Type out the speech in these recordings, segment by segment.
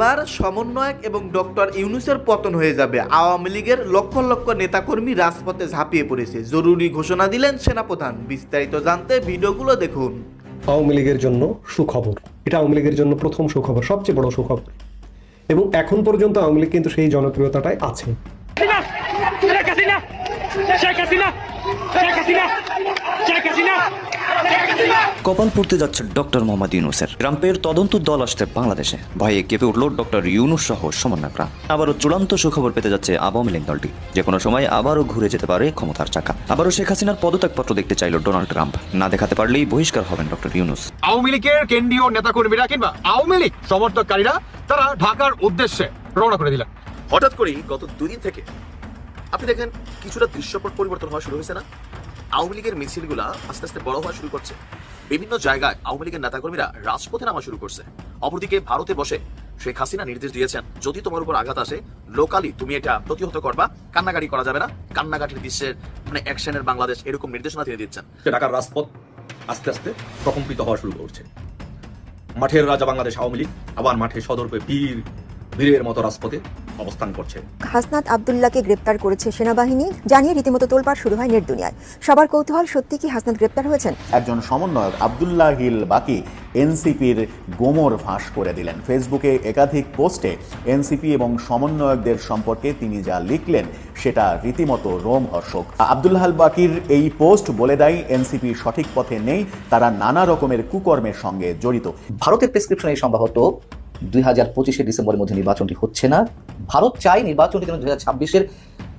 এবার সমন্বয়ক এবং ডক্টর ইউনুসের পতন হয়ে যাবে। আওয়ামী লীগের লক্ষ লক্ষ নেতাকর্মী রাজপথে ঝাঁপিয়ে পড়েছে। জরুরি ঘোষণা দিলেন সেনাপ্রধান। বিস্তারিত জানতে ভিডিওগুলো দেখুন। আওয়ামী লীগের জন্য সুখবর। এটা আওয়ামী লীগের জন্য প্রথম সুখবর সবচেয়ে বড় সুখবর। এবং এখন পর্যন্ত আওয়ামী লীগ কিন্তু সেই জনপ্রিয়তাটাই আছে। শেখ হাসিনা! শেখ হাসিনা! শেখ হাসিনা! শেখ হাসিনা! কপাল পড়তে যাচ্ছে ডক্টর মোহাম্মদ ইউনুসের। ট্রাম্পের তদন্ত দল আসছে বাংলাদেশে। ভয়ে কেঁপে উঠল ডক্টর ইউনুস সহ সমন্বয়করা। আবারও চূড়ান্ত সুখবর পেতে যাচ্ছে আওয়ামী লীগ দলটি। যে কোনো সময় আবারও ঘুরে যেতে পারে ক্ষমতার চাকা। আবারও শেখ হাসিনার পদত্যাগপত্র দেখতে চাইল ডোনাল্ড ট্রাম্প। না দেখাতে পারলেই বহিষ্কার হবেন ডক্টর ইউনুস। আওয়ামী লীগের কেন্দ্রীয় নেতাকর্মীরা কিংবা আওয়ামী লীগ সমর্থককারীরা তারা ঢাকার উদ্দেশ্যে রওনা করে দিলেন। হঠাৎ করেই গত দুদিন থেকে আপনি দেখেন কিছুটা দৃশ্যপট পরিবর্তন হওয়া শুরু হয়েছে না? আওয়ামী লীগের মিছিলগুলা আস্তে আস্তে বড় হওয়া শুরু করছে। বিভিন্ন জায়গায় আওয়ামী লীগের নেতাকর্মীরা রাজপথে নামা শুরু করছে। অপরদিকে ভারতে বসে শেখ হাসিনা নির্দেশ দিয়েছেন, যদি তোমার উপর আঘাত আসে লোকালি তুমি এটা প্রতিহত করবা, কান্নাকাটি করা যাবে না। কান্নাকাটির দৃশ্যের মানে অ্যাকশনের বাংলাদেশ এরকম নির্দেশনা তিনি দিচ্ছেন। ঢাকার রাজপথ আস্তে আস্তে প্রকম্পিত হওয়া শুরু করছে। মাঠের রাজা বাংলাদেশ আওয়ামী লীগ, আবার মাঠে সদর্পে বীর বীরের মতো রাজপথে অবস্থান করছে। হাসনাত আবদুল্লাহকে গ্রেপ্তার করেছে সেনাবাহিনী জানিয়ে রীতিমতো তোলপাড় শুরু হয় নেট দুনিয়ায়। সবার কৌতূহল সত্যি কি হাসনাত গ্রেপ্তার হয়েছেন? একজন সমন্বয়ক আবদুল্লাহ হিল বাকি এনসিপির গোমর ফাঁস করে দিলেন। ফেসবুকে একাধিক পোস্টে এনসিপি এবং সমন্বয়কদের সম্পর্কে তিনি যা লিখলেন সেটা রীতিমতো রোমহর্ষক। আবদুল্লাহ আল বাকির এই পোস্ট বলে দেয় এনসিপি সঠিক পথে নেই তারা নানা রকমের কুকর্মের সঙ্গে জড়িত। ভারতের প্রেসক্রিপশনে সম্ভবত দুই হাজার পঁচিশে ডিসেম্বরের মধ্যে নির্বাচনটি হচ্ছে না। ভারত চাই নির্বাচনটি যেন দুই হাজার ছাব্বিশের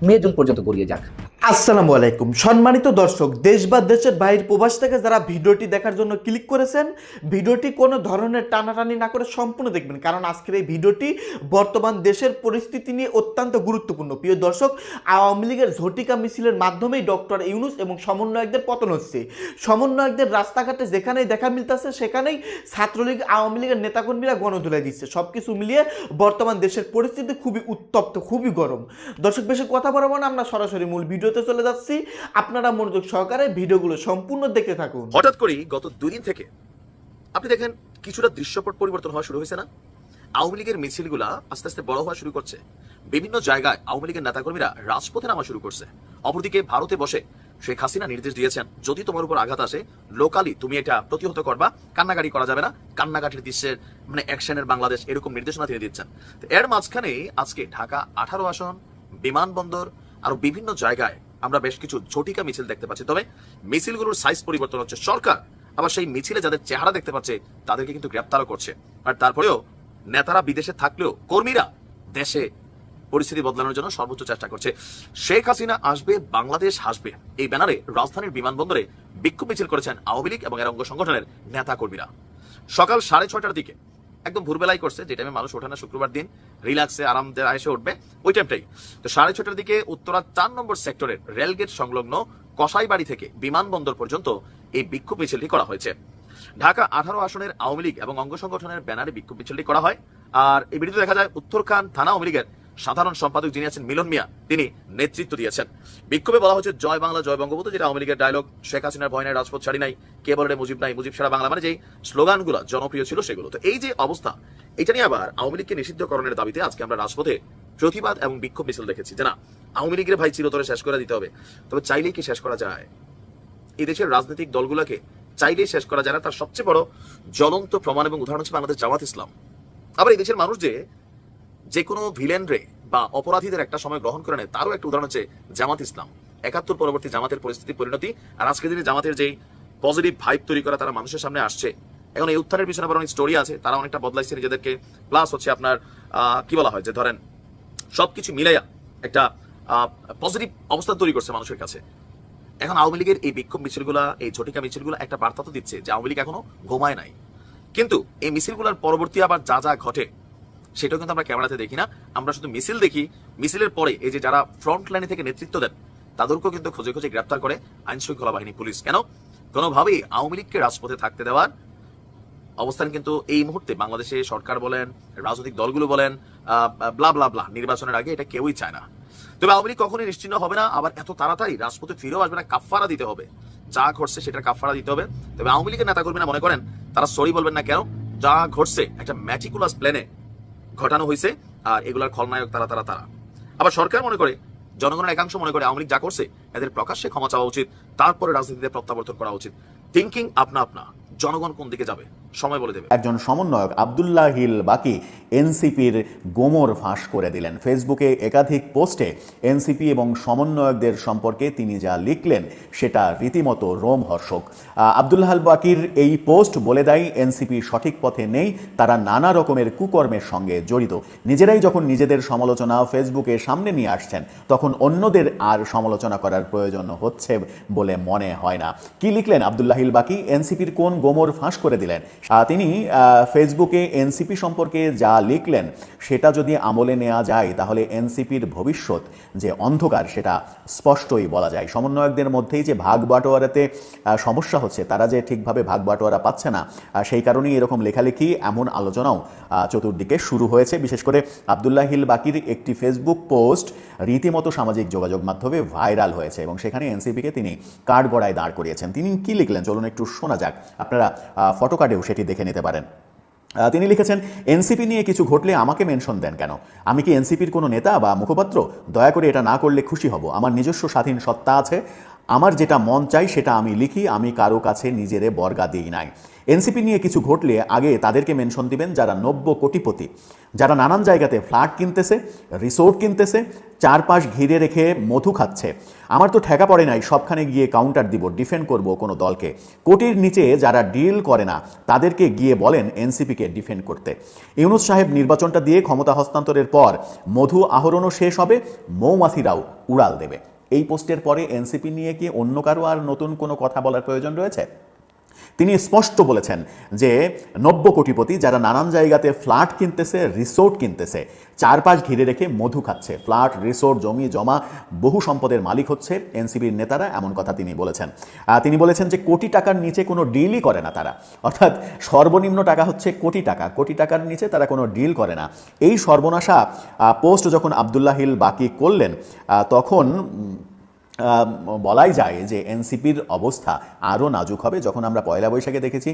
মে, জুন পর্যন্ত গড়িয়ে যাক। আসসালামু আলাইকুম। সম্মানিত দর্শক, দেশ বা দেশের বাইরের প্রবাস থেকে যারা ভিডিওটি দেখার জন্য ক্লিক করেছেন, ভিডিওটি কোনো ধরনের টানাটানি না করে সম্পূর্ণ দেখবেন। কারণ আজকের এই ভিডিওটি বর্তমান দেশের পরিস্থিতি নিয়ে অত্যন্ত গুরুত্বপূর্ণ। প্রিয় দর্শক, আওয়ামী লীগের ঝটিকা মিছিলের মাধ্যমেই ডক্টর ইউনুস এবং সমন্বয়কদের পতন হচ্ছে। সমন্বয়কদের রাস্তাঘাটে যেখানেই দেখা মিলতেছে, সেখানেই ছাত্রলীগ, আওয়ামী লীগের নেতাকর্মীরা গণধুলাই দিচ্ছে। সব কিছু মিলিয়ে বর্তমান দেশের পরিস্থিতি খুবই উত্তপ্ত, খুবই গরম। দর্শক, বেশি কথা বলব না, আমরা সরাসরি মূল ভিডিওতে চলে যাচ্ছি। আপনারা মনোযোগ সহকারে ভিডিওগুলো সম্পূর্ণ দেখতে থাকুন। হঠাৎ করেই গত দুদিন থেকে আপনি দেখেন কিছুটা দৃশ্যপট পরিবর্তন হওয়া শুরু হয়েছে না? আওয়ামী লীগের মিছিলগুলা আস্তে আস্তে বড় হওয়া শুরু করছে। বিভিন্ন জায়গায় আওয়ামী লীগের নেতাকর্মীরা রাজপথে নামা শুরু করছে। অপরদিকে ভারতে বসে শেখ হাসিনা নির্দেশ দিয়েছেন, যদি তোমার উপর আঘাত আসে লোকালি তুমি এটা প্রতিহত করবা, কান্নাকাটি করা যাবে না। কান্নাকাটির দৃশ্যের মানে অ্যাকশনের বাংলাদেশ এরকম নির্দেশনা তিনি দিচ্ছেন। এর মাঝখানে আজকে ঢাকা আঠারো আসন, বিমানবন্দর আরও বিভিন্ন জায়গায় আমরা বেশ কিছু ঝটিকা মিছিল দেখতে পাচ্ছি। তবে মিছিলগুলোর সাইজ পরিবর্তন হচ্ছে। সরকার আবার সেই মিছিলে যাদের চেহারা দেখতে পাচ্ছে, তাদেরকে কিন্তু গ্রেপ্তারও করছে। আর তারপরেও নেতারা বিদেশে থাকলেও কর্মীরা দেশে পরিস্থিতি বদলানোর জন্য সর্বোচ্চ চেষ্টা করছে। শেখ হাসিনা আসবে, বাংলাদেশ হাসবে। এই ব্যানারে রাজধানীর বিমানবন্দরে বিক্ষোভ মিছিল করেছেন আওয়ামী লীগ এবং এর অঙ্গ সংগঠনের নেতা কর্মীরা সকাল সাড়ে ছয়টার দিকে একদম ভোরবেলাই করছে, যে টাইমে মানুষ ওঠে না শুক্রবার দিন, রিল্যাক্সে আরামদের এসে উঠবে, ওই টাইমটাই তো সাড়ে ছটার দিকে উত্তরা চার নম্বর সেক্টরের রেলগেট সংলগ্ন কসাইবাড়ি থেকে বিমানবন্দর পর্যন্ত এই বিক্ষোভ মিছিলটি করা হয়েছে। ঢাকা আঠারো আসনের আওয়ামী লীগ এবং অঙ্গ সংগঠনের ব্যানারে বিক্ষোভ মিছিলটি করা হয়। আর এই ভিডিওতে দেখা যায়, উত্তরখান থানা আওয়ামী লীগের সাধারণ সম্পাদক যিনি আছেন মিলন মিয়া, তিনি নেতৃত্ব দিয়েছেন। বিক্ষোভে বলা হচ্ছে, জয় বাংলা, জয় বঙ্গবন্ধু, যেটা আওয়ামী লীগের ডায়লগ শেখ হাসিনার ভয় নাই, রাজপথ ছাড়ি নাই, কে বলে মুজিব নাই, মুজিব সারা বাংলা মানে যেই স্লোগানগুলো জনপ্রিয় ছিল সেগুলো। তো এই যে অবস্থা, এটা নিয়ে আবার আওয়ামী লীগকে নিষিদ্ধকরণের দাবিতে আজকে আমরা রাজপথে প্রতিবাদ এবং বিক্ষোভ মিছিল দেখেছি। যে না আওয়ামী লীগের ভাই চিরতরে শেষ করে দিতে হবে, তবে চাইলেই কি শেষ করা যায়? এই দেশের রাজনৈতিক দলগুলোকে চাইলেই শেষ করা যায় না, তার সবচেয়ে বড় জ্বলন্ত প্রমাণ এবং উদাহরণ হচ্ছে বাংলাদেশ জামাত ইসলাম। আবার এই দেশের মানুষ যে যে কোনো ভিলেন রে বা অপরাধীদের একটা সময় গ্রহণ করে নেয়, তারও একটা উদাহরণ হচ্ছে জামাত ইসলাম। একাত্তর পরবর্তী জামাতের পরিস্থিতি পরিণতি আর আজকের দিনে জামাতের যেই পজিটিভ ভাইব তৈরি করা তারা মানুষের সামনে আসছে। এখন এই উত্থানের পিছনে আবার অনেক স্টোরি আছে, তারা অনেকটা বদলাইছে নিজেদেরকে। প্লাস হচ্ছে আপনার কি বলা হয় যে ধরেন সবকিছু মিলাইয়া একটা পজিটিভ অবস্থা তৈরি করছে মানুষের কাছে। এখন আওয়ামী লীগের এই বিক্ষোভ মিছিলগুলা, এই ঝটিকা মিছিলগুলো একটা বার্তা তো দিচ্ছে যে আওয়ামী লীগ এখনও ঘুমায় নাই। কিন্তু এই মিছিলগুলোর পরবর্তী আবার যা যা ঘটে সেটাও কিন্তু আমরা ক্যামেরাতে দেখি না। আমরা শুধু মিছিল দেখি। মিছিলের পরে এই যে যারা ফ্রন্ট লাইনে থেকে নেতৃত্ব দেন, তাদেরকেও কিন্তু খোঁজে খোঁজে গ্রেপ্তার করে আইন শৃঙ্খলা বাহিনী পুলিশ। কেন? কোনোভাবেই আওয়ামী লীগকে রাজপথে থাকতে দেওয়ার অবস্থান কিন্তু এই মুহূর্তে বাংলাদেশে সরকার বলেন, রাজনৈতিক দলগুলো বলেন ব্লা ব্লা ব্লা নির্বাচনের আগে এটা কেউই চায় না। তবে আওয়ামী লীগ কখনোই নিশ্চিন্ন হবে না। আবার এত তাড়াতাড়ি রাজপথে ফিরেও আসবে না কাফারা দিতে হবে। যা ঘটছে সেটার কাফারা দিতে হবে। তবে আওয়ামী লীগের নেতাকর্মীরা মনে করেন, তারা সরি বলবেন না কেন? যা ঘটছে, একটা ম্যাটিকুলাস প্ল্যানে ঘটানো হয়েছে, আর এগুলার খলনায়ক তারা তারা তারা। আবার সরকার মনে করে, জনগণের একাংশ মনে করে, আওয়ামী লীগ যা করছে, এদের প্রকাশ্যে ক্ষমা চাওয়া উচিত, তারপরে রাজনীতিতে প্রত্যাবর্তন করা উচিত। থিঙ্কিং আপনা আপনা, জনগণ কোন দিকে যাবে? সময় বলে দেবে। একজন সমন্বয়ক আবদুল্লাহ হিল বাকি এনসিপির গোমর ফাঁস করে দিলেন। ফেসবুকে একাধিক পোস্টে এনসিপি এবং সমন্বয়কদের সম্পর্কে তিনি যা লিখলেন, সেটা রীতিমতো রোমহর্ষক। আবদুল্লাহ বাকির এই পোস্ট বলে দেয়, এনসিপি সঠিক পথে নেই, তারা নানা রকমের কুকর্মের সঙ্গে জড়িত। নিজেরাই যখন নিজেদের সমালোচনা ফেসবুকে সামনে নিয়ে আসছেন, তখন অন্যদের আর সমালোচনা করার প্রয়োজন হচ্ছে বলে মনে হয় না। কি লিখলেন আবদুল্লাহিল বাকি? এনসিপির কোন গোমর ফাঁস করে দিলেন? তিনি ফেসবুকে এনসিপি সম্পর্কে যা লিখলেন সেটা যদি আমলে নেওয়া যায়, তাহলে এনসিপির ভবিষ্যৎ যে অন্ধকার সেটা স্পষ্টই বলা যায়। সমন্বয়কদের মধ্যেই যে ভাগ বাটোয়ারাতে সমস্যা হচ্ছে, তারা যে ঠিকভাবে ভাগ বাটোয়ারা পাচ্ছে না সেই কারণেই এরকম লেখালেখি, এমন আলোচনাও চতুর্দিকে শুরু হয়েছে। বিশেষ করে আবদুল্লাহ হিল বাকির একটি ফেসবুক পোস্ট রীতিমতো সামাজিক যোগাযোগ মাধ্যমে ভাইরাল হয়েছে এবং সেখানে এনসিপিকে তিনি কাঠগড়ায় দাঁড় করিয়েছেন। তিনি কি লিখলেন? চলুন একটু শোনা যাক। আপনারা ফটো কার্ডেও সেটি দেখে নিতে পারেন। তিনি লিখেছেন, এনসিপি নিয়ে কিছু ঘটলে আমাকে মেনশন দেন কেন? আমি কি এনসিপির কোনো নেতা বা মুখপাত্র? দয়া করে এটা না করলে খুশি হব। আমার নিজস্ব স্বাধীন সত্তা আছে। আমার যেটা মন চাই সেটা আমি লিখি, আমি কারও কাছে নিজেরে বর্গা দিই নাই। এনসিপি নিয়ে কিছু ঘটলে আগে তাদেরকে মেনশন দিবেন যারা নব্য কোটিপতি। যারা নানান জায়গাতে ফ্ল্যাট কিনতেছে, রিসোর্ট কিনতেছে, চারপাশ ঘিরে রেখে মধু খাচ্ছে। আমার তো ঠেকা পড়ে নাই, সবখানে গিয়ে কাউন্টার দিব ডিফেন্ড করব কোনো দলকে। কোটির নিচে যারা ডিল করে না, তাদেরকে গিয়ে বলেন এনসিপিকে ডিফেন্ড করতে। ইউনুস সাহেব নির্বাচনটা দিয়ে ক্ষমতা হস্তান্তরের পর মধু আহরণও শেষ হবে, মৌমাছিরাও উড়াল দেবে। এই পোস্টের পরে এনসিপি নিয়ে কি অন্য কারও আর নতুন কোনো কথা বলার প্রয়োজন রয়েছে? তিনি স্পষ্ট বলেছেন যে নব্য কোটিপতি যারা নানান জায়গাতে ফ্ল্যাট কিনতেছে, রিসোর্ট কিনতেছে, চারপাশ ঘিরে রেখে মধু খাচ্ছে, ফ্ল্যাট, রিসোর্ট, জমি, জমা, বহু সম্পদের মালিক হচ্ছে এনসিবির নেতারা, এমন কথা তিনি বলেছেন। তিনি বলেছেন যে কোটি টাকার নিচে কোনো ডিলই করে না তারা। অর্থাৎ সর্বনিম্ন টাকা হচ্ছে কোটি টাকা, কোটি টাকার নিচে তারা কোনো ডিল করে না। এই সর্বনাশা পোস্ট যখন আবদুল্লাহিল বাকি করলেন তখন বলাই যায় যে এনসিপির অবস্থা আরও নাজুক হবে। যখন আমরা পয়লা বৈশাখে দেখেছি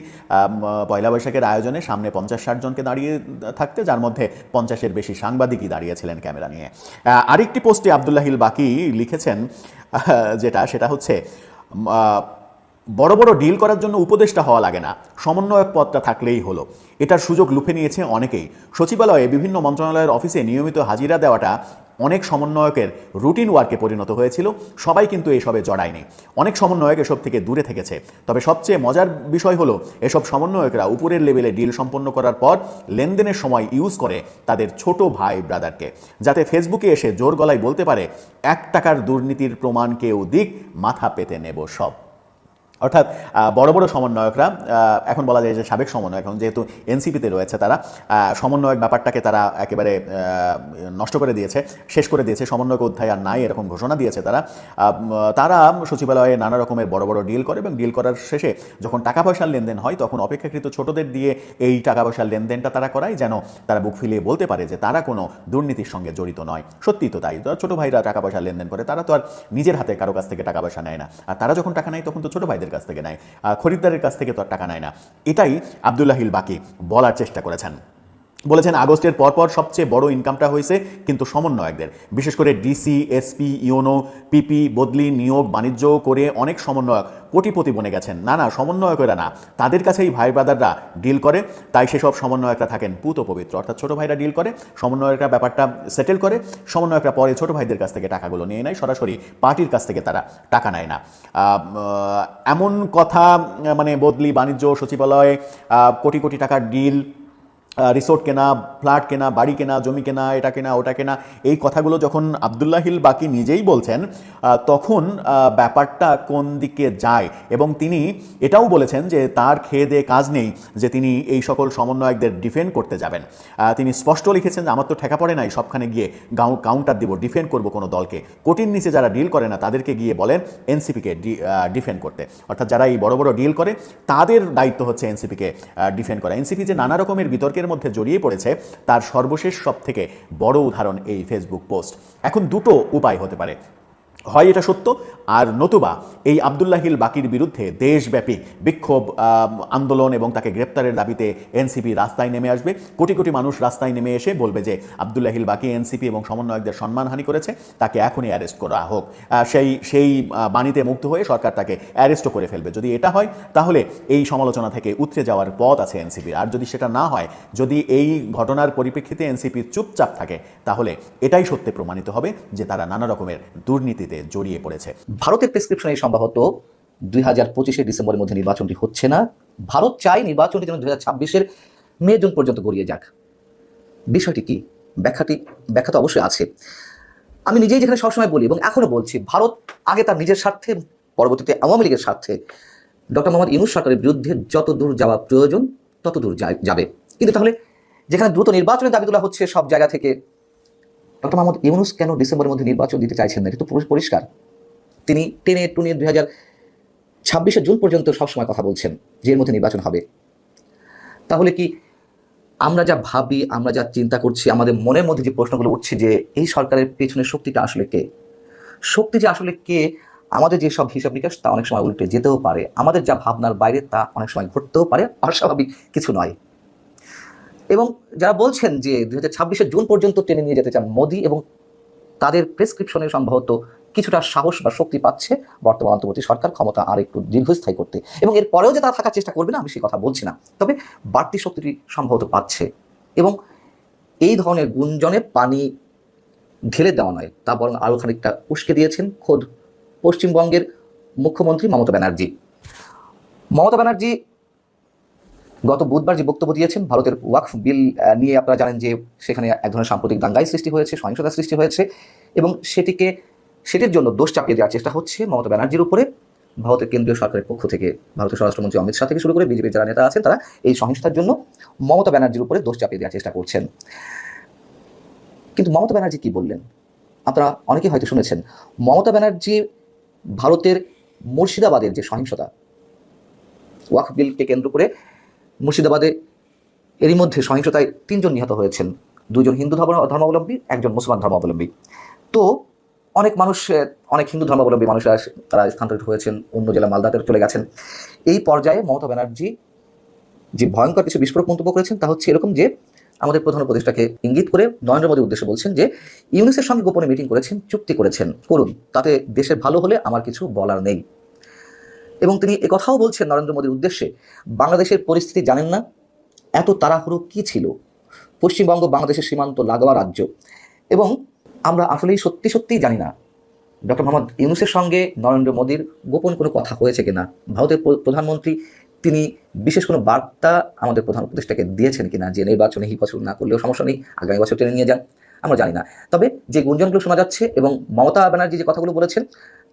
পয়লা বৈশাখের আয়োজনে সামনে পঞ্চাশ ষাট জনকে দাঁড়িয়ে থাকতে, যার মধ্যে পঞ্চাশের বেশি সাংবাদিকই দাঁড়িয়েছিলেন ক্যামেরা নিয়ে। আরেকটি পোস্টে আবদুল্লাহিল বাকি লিখেছেন যেটা, সেটা হচ্ছে বড় বড় ডিল করার জন্য উপদেষ্টা হওয়া লাগে না, সমন্বয়ক পদটা থাকলেই হলো। এটার সুযোগ লুফে নিয়েছে অনেকেই। সচিবালয়ে বিভিন্ন মন্ত্রণালয়ের অফিসে নিয়মিত হাজিরা দেওয়াটা অনেক সমন্বয়কের রুটিন ওয়ার্কে পরিণত হয়েছিল, সবাই কিন্তু এসবে জড়ায়নি। অনেক সমন্বয়ক এসব থেকে দূরে থেকেছে। তবে সবচেয়ে মজার বিষয় হলো, এসব সমন্বয়করা উপরের লেভেলে ডিল সম্পন্ন করার পর লেনদেনের সময় ইউজ করে তাদের ছোট ভাই ব্রাদারকে যাতে ফেসবুকে এসে জোর গলায় বলতে পারে, এক টাকার দুর্নীতির প্রমাণ কেউ দিক, মাথা পেতে নেব সব। অর্থাৎ বড় বড় সমন্বয়করা এখন বলা যায় যে সাবেক সমন্বয়ক এখন যেহেতু এনসিপিতে রয়েছে তারা সমন্বয়ক ব্যাপারটাকে তারা একেবারে নষ্ট করে দিয়েছে, শেষ করে দিয়েছে, সমন্বয়ক অধ্যায় আর নাই এরকম ঘোষণা দিয়েছে তারা। তারা সচিবালয়ে নানা রকমের বড় বড় ডিল করে, এবং ডিল করার শেষে যখন টাকা পয়সার লেনদেন হয়, তখন অপেক্ষাকৃত ছোটদের দিয়ে এই টাকা পয়সার লেনদেনটা তারা করায়, যেন তারা বুক ফিলিয়ে বলতে পারে যে তারা কোনো দুর্নীতির সঙ্গে জড়িত নয়। সত্যি তো তাই। ছোট ভাইরা টাকা পয়সা লেনদেন করে, তারা তো আর নিজের হাতে কারও কাছ থেকে টাকা পয়সা নেয় না। আর তারা যখন টাকা নেয়, তখন তো ছোট ভাইদের কাছ থেকে নেয় খরিদ্দারের কাছ থেকে তো আর টাকা নেয় না। এটাই আবদুল্লাহিল বাকি বলার চেষ্টা করেছেন। বলেছেন আগস্টের পরপর সবচেয়ে বড় ইনকামটা হয়েছে কিন্তু সমন্বয়কদের। বিশেষ করে ডিসি এসপি ইউনো পিপি বদলি, নিয়োগ, বাণিজ্য করে অনেক সমন্বয়ক কোটিপতি বনে গেছেন। না না, সমন্বয়কেরা না। তাদের কাছেই ভাই ব্রাদাররা ডিল করে, তাই সেসব সমন্বয়করা থাকেন পুত পবিত্র। অর্থাৎ ছোট ভাইরা ডিল করে, সমন্বয়করা ব্যাপারটা সেটেল করে, সমন্বয়করা পরে ছোটো ভাইদের কাছ থেকে টাকাগুলো নিয়ে নেয়, সরাসরি পার্টির কাছ থেকে তারা টাকা নেয় না। এমন কথা মানে বদলি, বাণিজ্য, সচিবালয়ে কোটি কোটি টাকার ডিল রিসোর্ট কেনা ফ্ল্যাট কেনা, বাড়ি কেনা, জমি কেনা, এটা কেনা, ওটা কেনা, এই কথাগুলো যখন আবদুল্লাহিল বাকি নিজেই বলছেন তখন ব্যাপারটা কোন দিকে যায়? এবং তিনি এটাও বলেছেন যে তার খেয়ে কাজ নেই যে তিনি এই সকল সমন্বয়কদের ডিফেন্ড করতে যাবেন। তিনি স্পষ্ট লিখেছেন যে, আমার তো ঠেকা পড়ে নাই সবখানে গিয়ে গাউ কাউন্টার দিব ডিফেন্ড করব কোনো দলকে। কোটির নিচে যারা ডিল করে না, তাদেরকে গিয়ে বলেন এনসিপিকে ডিফেন্ড করতে। অর্থাৎ যারা এই বড় বড় ডিল করে, তাদের দায়িত্ব হচ্ছে এনসিপিকে ডিফেন্ড করা। এনসিপি যে নানা রকমের বিতর্কের মধ্যে জড়িয়ে পড়েছে তার সর্বশেষ সব থেকে বড় উদাহরণ এই ফেসবুক পোস্ট এখন দুটো উপায় হতে পারে। হয় এটা সত্য? আর নতুবা এই আবদুল্লাহিল বাকির বিরুদ্ধে দেশব্যাপী বিক্ষোভ আন্দোলন এবং তাকে গ্রেপ্তারের দাবিতে এনসিপি রাস্তায় নেমে আসবে। কোটি কোটি মানুষ রাস্তায় নেমে এসে বলবে যে আবদুল্লাহিল বাকি এনসিপি এবং সমন্বয়কদের সম্মানহানি করেছে, তাকে এখনই অ্যারেস্ট করা হোক। সেই সেই বাণীতে মুগ্ধ হয়ে সরকার তাকে অ্যারেস্টও করে ফেলবে। যদি এটা হয়, তাহলে এই সমালোচনা থেকে উতরে যাওয়ার পথ আছে এনসিপির আর যদি সেটা না হয়, যদি এই ঘটনার পরিপ্রেক্ষিতে এনসিপি চুপচাপ থাকে, তাহলে এটাই সত্যি প্রমাণিত হবে যে তারা নানা রকমের দুর্নীতিতে জড়িয়ে পড়েছে। ভারতের প্রেসক্রিপশনে সম্ভবত দুই হাজার পঁচিশে ডিসেম্বরের মধ্যে নির্বাচনটি হচ্ছে না। ভারত চাই নির্বাচনটি যেন দুই হাজার ছাব্বিশের মে, জুন পর্যন্ত গড়িয়ে যাক। বিষয়টি কি? ব্যাখ্যাটি, ব্যাখ্যা তো অবশ্যই আছে। আমি নিজেই যেখানে সবসময় বলি এবং এখনও বলছি, ভারত আগে তার নিজের স্বার্থে, পরবর্তীতে আওয়ামী লীগের স্বার্থে ডক্টর মোহাম্মদ ইউনুস সরকারের বিরুদ্ধে যত দূর যাওয়া প্রয়োজন, তত দূর যাবে। কিন্তু তাহলে যেখানে দ্রুত নির্বাচনের দাবি তোলা হচ্ছে সব জায়গা থেকে ডক্টর মোহাম্মদ ইউনুস কেন ডিসেম্বরের মধ্যে নির্বাচন দিতে চাইছেন না? এটা তো পরিষ্কার। তিনি টেনে টুনে দুই হাজার ছাব্বিশে জুন পর্যন্ত সবসময় কথা বলছেন যে এর মধ্যে নির্বাচন হবে। তাহলে কি আমরা যা ভাবি, আমরা যা চিন্তা করছি, আমাদের মনের মধ্যে যে প্রশ্নগুলো উঠছে যে এই সরকারের পেছনে শক্তিটা আসলে কে? শক্তি যে আসলে কে? আমাদের যে সব হিসাব নিকাশ তা অনেক সময় উল্টে যেতেও পারে। আমাদের যা ভাবনার বাইরে তা অনেক সময় ঘটতেও পারে। অস্বাভাবিক কিছু নয়। এবং যারা বলছেন যে দুই হাজার জুন পর্যন্ত টেনে নিয়ে যেতে চান মোদী এবং তাদের প্রেসক্রিপশনে সম্ভবত কিছুটা সাহস বা শক্তি পাচ্ছে বর্তমান অন্তর্বর্তী সরকার ক্ষমতা আর একটু দীর্ঘস্থায়ী করতে। এবং এর পরেও যে তারা থাকার চেষ্টা করবে না, আমি সেই কথা বলছি না। তবে বাড়তি শক্তিটি সম্ভবত পাচ্ছে এবং এই ধরনের গুঞ্জনে পানি ঢেলে দেওয়া নয়, তা বরং আরও খানিকটা উস্কে দিয়েছেন খোদ পশ্চিমবঙ্গের মুখ্যমন্ত্রী মমতা ব্যানার্জি। মমতা ব্যানার্জি গত বুধবার যে বক্তব্য দিয়েছেন, ভারতের ওয়াকফ বিল নিয়ে আপনারা জানেন যে সেখানে এক ধরনের সাম্প্রতিক দাঙ্গাই সৃষ্টি হয়েছে, সহিংসতা সৃষ্টি হয়েছে এবং সেটিকে, সেটির জন্য দোষ চাপিয়ে দেওয়ার চেষ্টা হচ্ছে মমতা ব্যানার্জির উপরে। ভারতের কেন্দ্রীয় সরকারের পক্ষ থেকে, ভারতের স্বরাষ্ট্রমন্ত্রী অমিত শাহ থেকে শুরু করে বিজেপির যারা নেতা আছেন, তারা এই সহিংসতার জন্য মমতা ব্যানার্জির উপরে দোষ চাপিয়ে দেওয়ার চেষ্টা করছেন। কিন্তু মমতা ব্যানার্জি কি বললেন? আপনারা অনেকেই হয়তো শুনেছেন, মমতা ব্যানার্জি ভারতের মুর্শিদাবাদের যে সহিংসতা, ওয়াকফ বিলকে কেন্দ্র করে মুর্শিদাবাদে এরই মধ্যে সহিংসতায় তিনজন নিহত হয়েছেন। দুজন হিন্দু ধর্ম ধর্মাবলম্বী, একজন মুসলমান ধর্মাবলম্বী। তো অনেক মানুষ অনেক হিন্দু ধর্মাবলম্বী মানুষরা তারা স্থানান্তরিত হয়েছেন, অন্য জেলা মালদাতে চলে গেছেন। এই পর্যায়ে মমতা ব্যানার্জি যে ভয়ঙ্কর কিছু বিস্ফোরক মন্তব্য করেছেন, তা হচ্ছে এরকম যে আমাদের প্রধান উপদেষ্টাকে ইঙ্গিত করে নরেন্দ্র মোদীর উদ্দেশ্যে বলছেন যে ইউনিসের সঙ্গে গোপনে মিটিং করেছেন, চুক্তি করেছেন, করুন। তাতে দেশের ভালো হলে আমার কিছু বলার নেই। এবং তিনি একথাও বলছেন নরেন্দ্র মোদীর উদ্দেশ্যে, বাংলাদেশের পরিস্থিতি জানেন না, এত তাড়াহুড়ো কি ছিল? পশ্চিমবঙ্গ বাংলাদেশের সীমান্ত লাগোয়া রাজ্য। এবং আমরা আসলেই সত্যি সত্যিই জানি না, ডক্টর মোহাম্মদ ইউনুসের সঙ্গে নরেন্দ্র মোদীর গোপন কোনো কথা হয়েছে কিনা? ভারতের প্র- প্রধানমন্ত্রী, তিনি বিশেষ কোনো বার্তা আমাদের প্রধান উপদেষ্টাকে দিয়েছেন কিনা যে নির্বাচনে এই বছর না করলেও সমস্যা নেই, আগামী বছর টেনে নিয়ে যান? আমরা জানি না। তবে যে গুঞ্জনগুলো শোনা যাচ্ছে এবং মমতা ব্যানার্জি যে কথাগুলো বলেছেন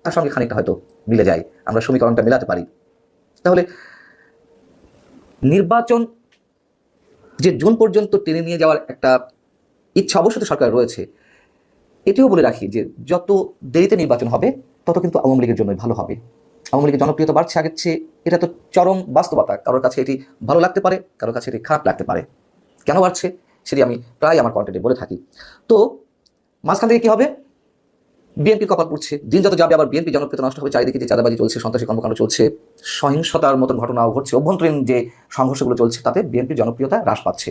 তার সঙ্গে খানিকটা হয়তো মিলে যায়, আমরা সমীকরণটা মেলাতে পারি। তাহলে নির্বাচন যে জুন পর্যন্ত টেনে নিয়ে যাওয়ার একটা ইচ্ছা অবশ্যই তো সরকার রয়েছে, এটিও বলে রাখি যে যত দেরিতে নির্বাচন হবে, তত কিন্তু আওয়ামী লীগের জন্যই ভালো হবে। আওয়ামী লীগের জনপ্রিয়তা বাড়ছে আগের চেয়ে, এটা তো চরম বাস্তবতা। কারোর কাছে এটি ভালো লাগতে পারে, কারোর কাছে এটি খারাপ লাগতে পারে। কেন বাড়ছে, সেটি আমি প্রায় আমার কন্টেন্টে বলে থাকি। তো, মাঝখান থেকে কী হবে? বিএনপি কপাল পড়ছে। দিন যত যাবে আবার বিএনপি জনপ্রিয়তা নষ্ট হবে। চারিদিকে যে চাঁদাবাজি চলছে, সন্ত্রাসী কর্মকাণ্ড চলছে, সহিংসতার মতন ঘটনাও ঘটছে, অভ্যন্তরীণ যে সংঘর্ষগুলো চলছে, তাতে বিএনপির জনপ্রিয়তা হ্রাস পাচ্ছে।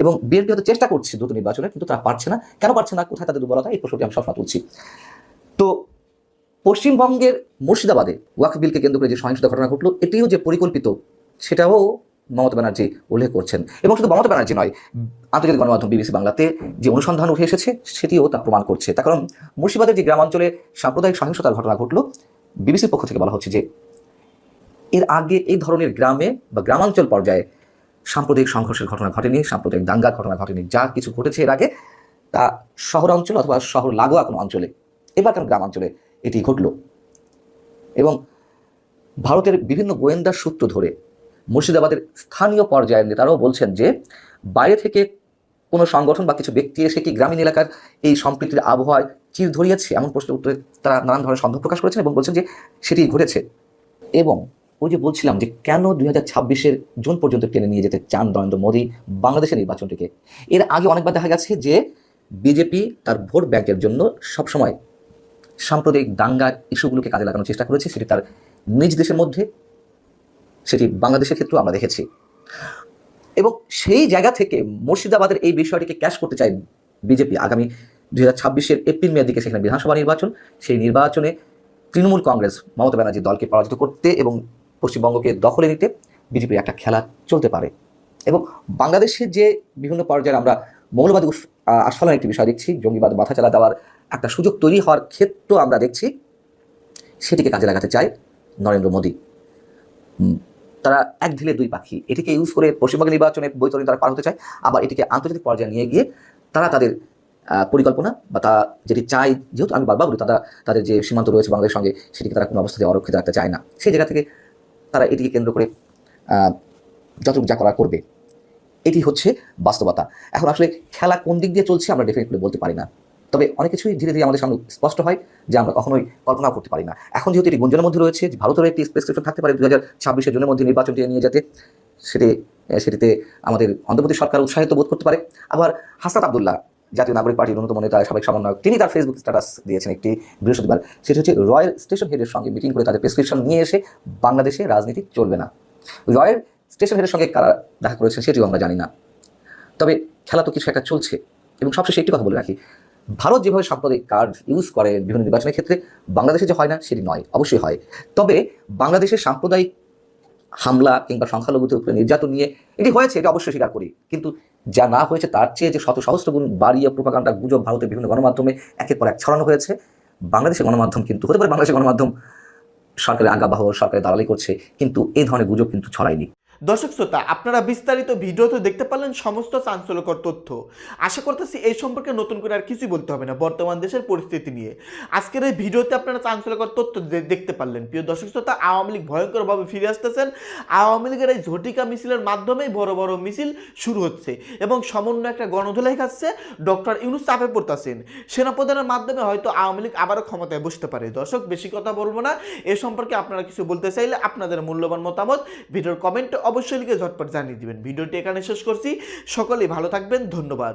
এবং বিএনপি হয়তো চেষ্টা করছে দ্রুত নির্বাচনে, কিন্তু তারা পারছে না। কেন পারছে না? কোথায় তাদের দুর্বলতা? এই প্রশ্নটি আমি সবসময় তুলছি। তো পশ্চিমবঙ্গের মুর্শিদাবাদে ওয়াকফ বিলকে কেন্দ্র করে যে সহিংসতা ঘটনা ঘটলো, এটিও যে পরিকল্পিত, সেটাও মমতা ব্যানার্জি উল্লেখ করছেন। এবং শুধু মমতা ব্যানার্জি নয়, আন্তর্জাতিক গণমাধ্যম বিবিসি বাংলাতে যে অনুসন্ধান উঠে এসেছে, সেটিও তা প্রমাণ করছে। তার কারণ, মুর্শিদাবাদের যে গ্রামাঞ্চলে সাম্প্রদায়িক সহিংসতার ঘটনা ঘটলো, বিবিসির পক্ষ থেকে বলা হচ্ছে যে, এর আগে এই ধরনের গ্রামে বা গ্রামাঞ্চল পর্যায়ে সাম্প্রদায়িক সংঘর্ষের ঘটনা ঘটেনি, সাম্প্রদায়িক দাঙ্গার ঘটনা ঘটেনি, যা কিছু ঘটেছে এর আগে তা শহর অঞ্চল অথবা শহর লাগোয়া কোনো অঞ্চলে, এবার কেন গ্রামাঞ্চলে এটি ঘটল? এবং ভারতের বিভিন্ন গোয়েন্দা সূত্র ধরে মুর্শিদাবাদের স্থানীয় পর্যায়ের নেতারাও বলছেন যে, বাইরে থেকে কোনো সংগঠন বা কিছু ব্যক্তি এসে কি গ্রামীণ এলাকার এই সম্প্রীতির আবহাওয়ায় চির ধরিয়েছে? এমন প্রশ্নের উত্তরে তারা নানান ধরনের সন্দেহ প্রকাশ করেছেন এবং বলছেন যে, সেটি ঘটেছে। এবং ওই যে বলছিলাম যে, কেন দুই হাজার ছাব্বিশের জুন পর্যন্ত টেনে নিয়ে যেতে চান নরেন্দ্র মোদী বাংলাদেশের নির্বাচনটিকে? এর আগে অনেকবার দেখা গেছে যে, বিজেপি তার ভোট ব্যাংকের জন্য সবসময় সাম্প্রদায়িক দাঙ্গা ইস্যুগুলোকে কাজে লাগানোর চেষ্টা করেছে। সেটি তার নিজ দেশের মধ্যে সেটি বাংলাদেশের ক্ষেত্রেও আমরা দেখেছি। এবং সেই জায়গা থেকে মুর্শিদাবাদের এই বিষয়টিকে ক্যাশ করতে চায় বিজেপি। আগামী দুই হাজার ছাব্বিশের এপ্রিল মেয়ের দিকে সেখানে বিধানসভা নির্বাচন। সেই নির্বাচনে তৃণমূল কংগ্রেস মমতা ব্যানার্জি দলকে পরাজিত করতে এবং পশ্চিমবঙ্গকে দখলে নিতে বিজেপির একটা খেলা চলতে পারে। এবং বাংলাদেশের যে বিভিন্ন পর্যায়ে আমরা মৌলবাদী আহ, একটি বিষয় দেখছি জঙ্গিবাদ মাথা চালা দেওয়ার একটা সুযোগ তৈরি হওয়ার ক্ষেত্র আমরা দেখছি সেটিকে কাজে লাগাতে চায় নরেন্দ্র মোদী। তারা এক ঢিলে দুই পাখি। এটিকে ইউজ করে পশ্চিমবঙ্গ নির্বাচনে বৈতরণী তারা পার হতে চায়। আবার এটিকে আন্তর্জাতিক পর্যায়ে নিয়ে গিয়ে তারা তাদের পরিকল্পনা বা তা যেটি চাই যেহেতু আমি বারবার বলি, তারা তাদের যে সীমান্ত রয়েছে বাংলাদেশের সঙ্গে, সেটিকে তারা কোনো অবস্থাতে অরক্ষিত রাখতে চায় না। সেই জায়গা থেকে তারা এটিকে কেন্দ্র করে যতটুকু যা করা করবে। এটি হচ্ছে বাস্তবতা। এখন আসলে খেলা কোন দিক দিয়ে চলছে আমরা ডেফিনেটলি বলতে পারি না। তবে অনেক কিছুই ধীরে ধীরে আমাদের সামনে স্পষ্ট হয় যে আমরা কখনোই কল্পনা করতে পারি না। এখন যেহেতু এটি গুঞ্জনের মধ্যে রয়েছে যে ভারতেরও একটি প্রেসক্রিপশন থাকতে পারে দু হাজার ছাব্বিশের জনের মধ্যে নির্বাচনটি নিয়ে যেতে, সেটি, সেটিতে আমাদের অন্ধ্রপ্রদেশ সরকার উৎসাহিত বোধ করতে পারে। আবার হাসাত আবদুল্লাহ, জাতীয় নাগরিক পার্টির অন্যতম নেতা, সাবেক সমন্বয়ক, তিনি তার ফেসবুক স্ট্যাটাস দিয়েছেন একটি বৃহস্পতিবার। সেটি হচ্ছে রয়্যাল স্টেশন হেডের সঙ্গে মিটিং করে তাদের প্রেসক্রিপশন নিয়ে এসে বাংলাদেশে রাজনীতি চলবে না। রয়্যাল স্টেশন হেডের সঙ্গে কারা দেখা করেছেন সেটিও আমরা জানি না। তবে খেলা তো কিছু একটা চলছে এবং সবশেষে একটি কথা বলে রাখি ভারত যেভাবে সাম্প্রদায়িক কার্ড ইউজ করে বিভিন্ন নির্বাচনের ক্ষেত্রে, বাংলাদেশে যে হয় না, সেটি নয়, অবশ্যই হয়। তবে বাংলাদেশের সাম্প্রদায়িক হামলা কিংবা সংখ্যালঘুদের উপরে নির্যাতন নিয়ে এটি হয়েছে, এটা অবশ্যই স্বীকার করি। কিন্তু যা না হয়েছে, তার চেয়ে যে শত সহস্র গুণ বাড়িয়ে প্রোপাগান্ডা গুজব ভারতের বিভিন্ন গণমাধ্যমে একের পর এক ছড়ানো হয়েছে, বাংলাদেশের গণমাধ্যম কিন্তু, হতে পারে বাংলাদেশের গণমাধ্যম সরকারের আজ্ঞাবহ সরকারের দালালি করছে, কিন্তু এই ধরনের গুজব কিন্তু ছড়ায়নি। দর্শক শ্রোতা, আপনারা বিস্তারিত ভিডিওতে দেখতে পারলেন সমস্ত চাঞ্চল্যকর তথ্য। আশা করতেছি এই সম্পর্কে নতুন করে আর কিছুই বলতে হবে না, বর্তমান দেশের পরিস্থিতি নিয়ে। আজকের এই ভিডিওতে আপনারা চাঞ্চল্যকর তথ্য দেখতে পারলেন। প্রিয় দর্শক শ্রোতা, আওয়ামী লীগ ভয়ঙ্করভাবে ফিরে আসতেছেন। আওয়ামী লীগের এই ঝটিকা মিছিলের মাধ্যমেই বড় বড় মিছিল শুরু হচ্ছে এবং সমন্বয় একটা গণধোলাই খাচ্ছে ডক্টর ইউনুস চাপে পড়তেছেন। সেনাপ্রধানের মাধ্যমে হয়তো আওয়ামী লীগ আবারও ক্ষমতায় বসতে পারে। দর্শক, বেশি কথা বলব না। এ সম্পর্কে আপনারা কিছু বলতে চাইলে আপনাদের মূল্যবান মতামত ভিডিওর কমেন্টে অবশ্যই লিখে ঝটপট জানিয়ে দিবেন। ভিডিওটি এখানে শেষ করছি। সকলেই ভালো থাকবেন ধন্যবাদ।